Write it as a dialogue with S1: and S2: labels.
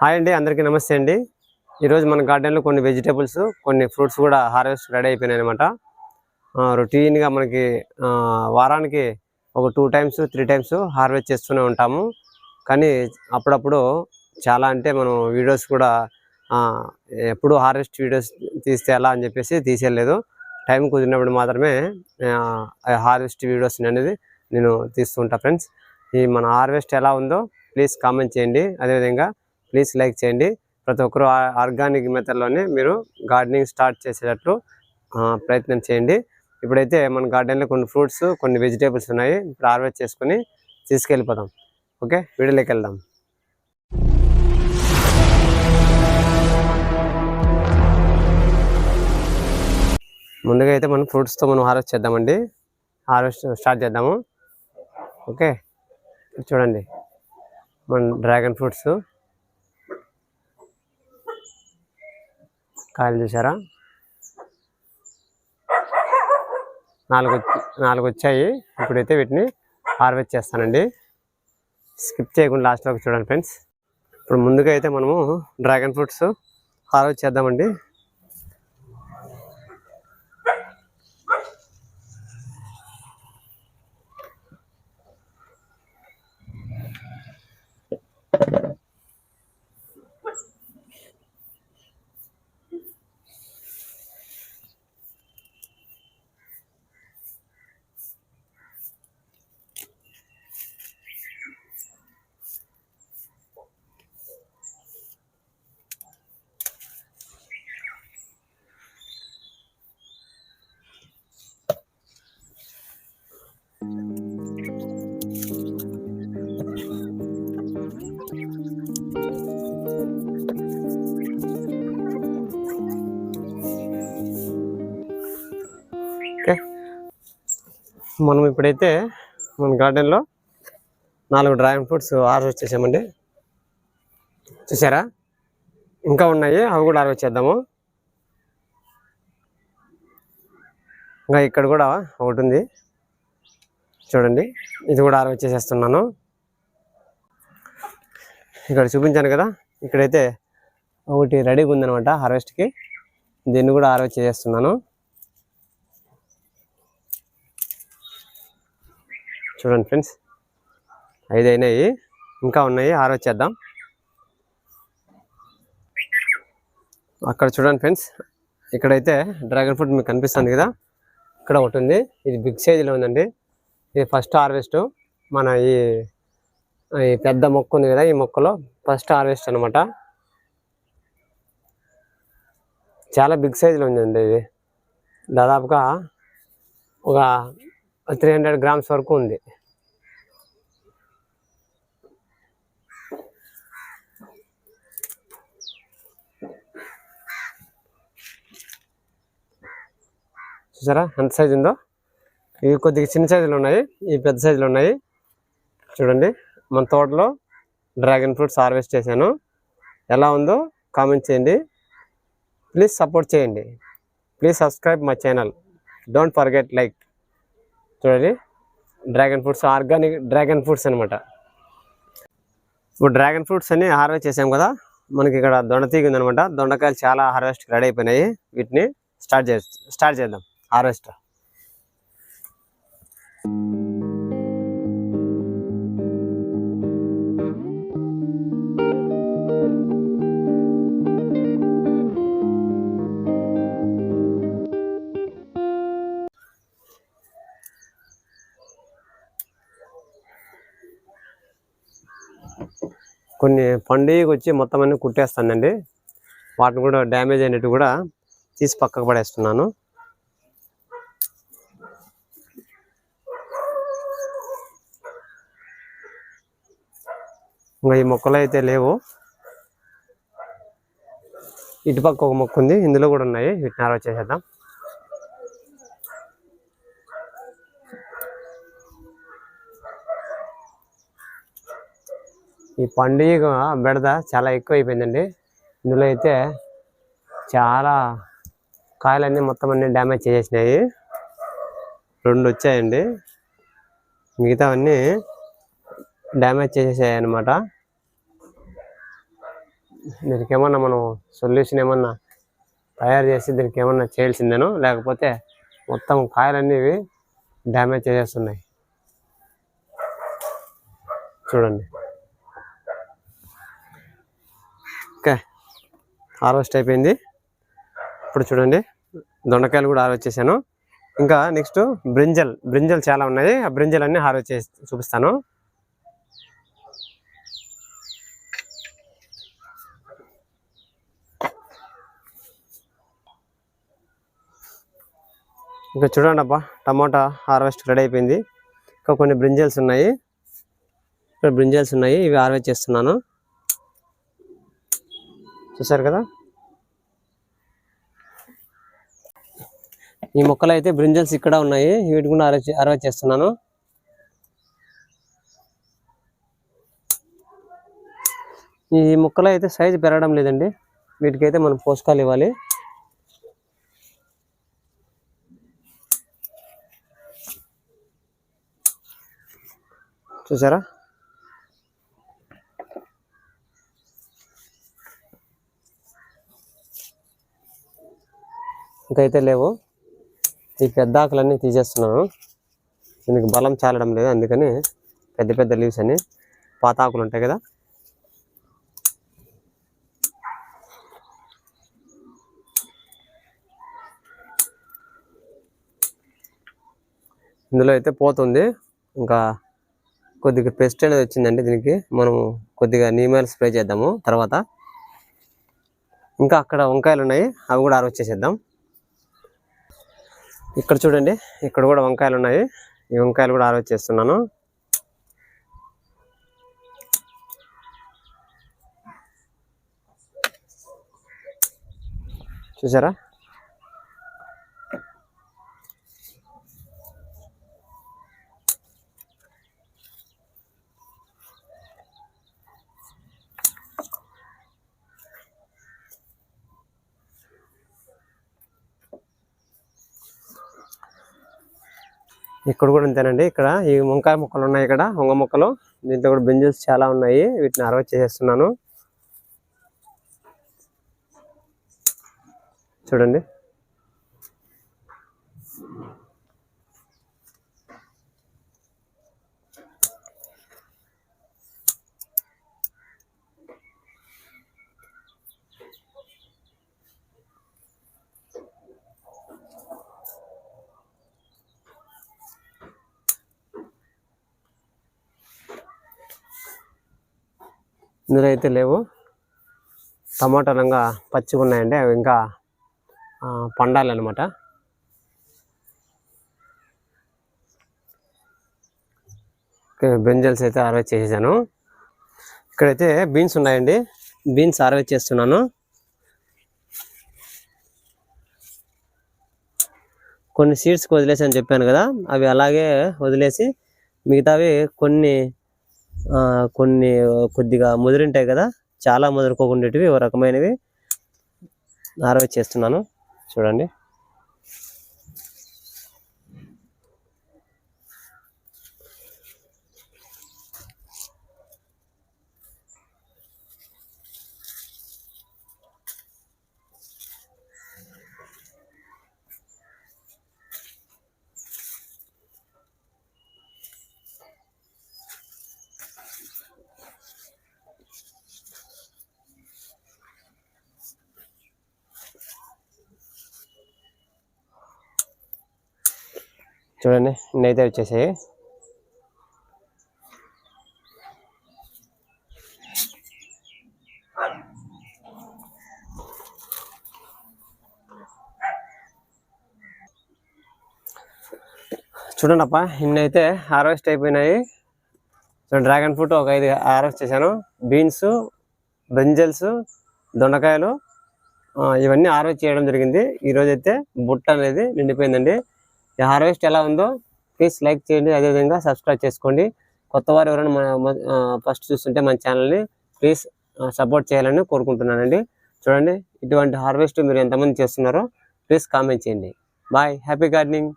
S1: Hi అండి అందరికీ నమస్తే అండి. ఈరోజు మన గార్డెన్లో కొన్ని వెజిటేబుల్స్ కొన్ని ఫ్రూట్స్ కూడా హార్వెస్ట్ రెడీ అయిపోయినాయి అనమాట రొటీన్గా మనకి వారానికి ఒక two times three times harvest చేస్తూనే ఉంటాము. కానీ అప్పుడప్పుడు చాలా అంటే మనం వీడియోస్ కూడా ఎప్పుడు హార్వెస్ట్ వీడియోస్ తీస్తే ఎలా అని చెప్పేసి తీసేయలేదు. టైం కుదిరినప్పుడు మాత్రమే హార్వెస్ట్ వీడియోస్ అనేది నేను తీస్తుంటాను ఫ్రెండ్స్. ఈ మన హార్వెస్ట్ ఎలా ఉందో ప్లీజ్ కామెంట్ చేయండి. అదేవిధంగా ప్లీజ్ లైక్ చేయండి. ప్రతి ఒక్కరు ఆర్గానిక్ మెథడ్లోనే మీరు గార్డెనింగ్ స్టార్ట్ చేసేటట్లు ప్రయత్నం చేయండి. ఇప్పుడైతే మన గార్డెన్లో కొన్ని ఫ్రూట్స్ కొన్ని వెజిటేబుల్స్ ఉన్నాయి. ఇప్పుడు హార్వెస్ట్ చేసుకొని తీసుకెళ్ళిపోదాం. ఓకే? వీడియోలోకి వెళ్దాం. ముందుగా అయితే మనం ఫ్రూట్స్తో మనం హార్వెస్ట్ చేద్దామండి. హార్వెస్ట్ స్టార్ట్ చేద్దాము. ఓకే? చూడండి. మన డ్రాగన్ ఫ్రూట్స్. కాయలు చూసారా? నాలుగు వచ్చి- నాలుగు వచ్చాయి. ఇప్పుడైతే వీటిని హార్వెస్ట్ చేస్తానండి. స్కిప్ చేయకుండా లాస్ట్లోకి చూడండి ఫ్రెండ్స్. ఇప్పుడు ముందుగా అయితే మనము డ్రాగన్ ఫ్రూట్స్ హార్వెస్ట్ చేద్దామండి. మనం ఇప్పుడైతే మన గార్డెన్లో నాలుగు డ్రాగన్ ఫ్రూట్స్ ఆర్డర్ చేసామండి. చూసారా? ఇంకా ఉన్నాయి అవి కూడా ఆర్డర్ చేద్దాము. ఇంకా ఇక్కడ కూడా ఒకటి ఉంది. చూడండి ఇది కూడా ఆర్డర్ చేసేస్తున్నాను. ఇక్కడ చూపించాను కదా ఇక్కడైతే ఒకటి రెడీగా ఉందనమాట హార్వెస్ట్కి దీన్ని కూడా హార్వెస్ట్ చేసేస్తున్నాను. చూడండి ఫ్రెండ్స్. ఐదు అయినాయి ఇంకా ఉన్నాయి. ఆరు చేద్దాం. అక్కడ చూడండి ఫ్రెండ్స్. ఇక్కడైతే డ్రాగన్ ఫ్రూట్ మీకు కనిపిస్తుంది కదా. ఇక్కడ ఒకటి ఉంది. ఇది బిగ్ సైజులో ఉందండి. ఇది ఫస్ట్ హార్వెస్ట్. మన ఈ ఈ పెద్ద మొక్క ఉంది కదా ఈ మొక్కలో. ఫస్ట్ హార్వెస్ట్ అనమాట చాలా బిగ్ సైజులో ఉందండి ఇది. దాదాపుగా ఒక త్రీ హండ్రెడ్ గ్రామ్స్ వరకు ఉంది. చూసారా? ఎంత సైజు ఉందో? ఇవి కొద్దిగా చిన్న సైజులు ఉన్నాయి. ఇవి పెద్ద సైజులు ఉన్నాయి. చూడండి. మన తోటలో డ్రాగన్ ఫ్రూట్స్ హార్వెస్ట్ చేశాను. ఎలా ఉందో కామెంట్ చేయండి. ప్లీజ్ సపోర్ట్ చేయండి. Please subscribe my channel. Don't forget like చూడండి. Dragon fruits organic dragon fruits అనమాట ఇప్పుడు డ్రాగన్ ఫ్రూట్స్ అన్ని హార్వెస్ట్ చేసాం కదా మనకి ఇక్కడ దొండతీగ ఉందనమాట దొండకాయలు చాలా హార్వెస్ట్ రెడీ అయిపోయినాయి. వీటిని స్టార్ట్ చే స్టార్ట్ చేద్దాం. హార్వెస్ట్. కొన్ని పండుగకి వచ్చి మొత్తం అన్నీ కుట్టేస్తానండి. వాటిని కూడా డ్యామేజ్ అయినట్టు కూడా తీసి పక్కకు పడేస్తున్నాను. ఇంకా ఈ మొక్కలు అయితే లేవు. ఇటుపక్క ఒక మొక్క ఉంది ఇందులో కూడా ఉన్నాయి. వీటిని ఆరో చేసేద్దాం ఈ పండుగ బెడద చాలా ఎక్కువ అయిపోయిందండి ఇందులో అయితే చాలా కాయలన్నీ మొత్తం అన్ని డ్యామేజ్ చేసేసినాయి. రెండు వచ్చాయండి. మిగతావన్నీ డ్యామేజ్ చేసేసాయి అనమాట దీనికి ఏమన్నా మనం సొల్యూషన్ ఏమన్నా తయారు చేసి దీనికి ఏమన్నా చేయాల్సిందేనో లేకపోతే మొత్తం కాయలన్నీ డ్యామేజ్ చేసేస్తున్నాయి. చూడండి ఓకే హార్వెస్ట్ అయిపోయింది. ఇప్పుడు చూడండి దొండకాయలు కూడా హార్వెస్ట్ చేశాను. ఇంకా నెక్స్ట్ బ్రింజల్ బ్రింజల్ చాలా ఉన్నాయి. ఆ బ్రింజల్ అన్ని హార్వెస్ట్ చేసి చూపిస్తాను. ఇంకా చూడండి అబ్బా టమాటా హార్వెస్ట్ రెడీ అయిపోయింది. ఇంకా కొన్ని బ్రింజల్స్ ఉన్నాయి. ఇక్కడ బ్రింజల్స్ ఉన్నాయి ఇవి హార్వెస్ట్ చేస్తున్నాను. చూసారు కదా? ఈ మొక్కలు అయితే బ్రింజల్స్ ఇక్కడ ఉన్నాయి. వీటి కూడా అరవై హార్వెస్ట్ చేస్తున్నాను. ఈ మొక్కలు అయితే సైజు పెరగడం లేదండి. వీటికైతే మనం పోషకాలు ఇవ్వాలి. చూసారా? ఇంకైతే లేవు. ఈ పెద్ద ఆకులన్నీ తీసేస్తున్నాను. దీనికి బలం చాలడం లేదు. అందుకని పెద్ద పెద్ద లీవ్స్ అని పాత ఆకులు ఉంటాయి కదా. ఇందులో అయితే పోతుంది. ఇంకా కొద్దిగా పెస్ట్ అనేది వచ్చిందండి దీనికి. మనం కొద్దిగా నీమాయిల్ స్ప్రే చేద్దాము తర్వాత. ఇంకా అక్కడ వంకాయలు ఉన్నాయి. అవి కూడా ఆరోజు చేసేద్దాం. ఇక్కడ చూడండి ఇక్కడ కూడా వంకాయలు ఉన్నాయి ఈ వంకాయలు కూడా ఆరోజు చేస్తున్నాను. చూసారా? ఇక్కడ కూడా అంతేనండి. ఇక్కడ ఈ వంకాయ మొక్కలు ఉన్నాయి ఇక్కడ వంగ మొక్కలు. దీంట్లో కూడా బెంజల్స్ చాలా ఉన్నాయి. వీటిని అరవై చేసేస్తున్నాను. చూడండి. ఇందులో అయితే లేవు. టమాటాలు ఇంకా పచ్చిగా ఉన్నాయండి. అవి ఇంకా పండాలన్నమాట. బెంజల్స్ అయితే హార్వెస్ట్ చేసేసాను. ఇక్కడైతే బీన్స్ ఉన్నాయండి. బీన్స్ హార్వెస్ట్ చేస్తున్నాను. కొన్ని సీడ్స్కి వదిలేసి అని చెప్పాను కదా అవి అలాగే వదిలేసి మిగతావి కొన్ని కొన్ని కొద్దిగా ముదిరింటాయి కదా చాలా ముదురుకోకుండేటివి ఒక రకమైనవి. హార్వెస్ట్ చేస్తున్నాను. చూడండి. చూడండి ఇన్నైతే వచ్చేసాయి చూడండి అప్ప ఇన్ని అయితే హార్వెస్ట్ అయిపోయినాయి. డ్రాగన్ ఫ్రూట్ ఒక ఐదు హార్వెస్ట్ చేశాను. బీన్స్ బ్రింజల్స్ దొండకాయలు ఇవన్నీ హార్వెస్ట్ చేయడం జరిగింది. ఈరోజైతే బుట్ట అనేది నిండిపోయిందండి. ఈ హార్వెస్ట్ ఎలా ఉందో ప్లీజ్ లైక్ చేయండి. అదేవిధంగా సబ్స్క్రైబ్ చేసుకోండి. కొత్త వారు ఎవరైనా మన ఫస్ట్ చూస్తుంటే మన ఛానల్ని ప్లీజ్ సపోర్ట్ చేయాలని కోరుకుంటున్నానండి. చూడండి ఇటువంటి హార్వెస్ట్ మీరు ఎంతమంది చేస్తున్నారో ప్లీజ్ కామెంట్ చేయండి. Bye happy gardening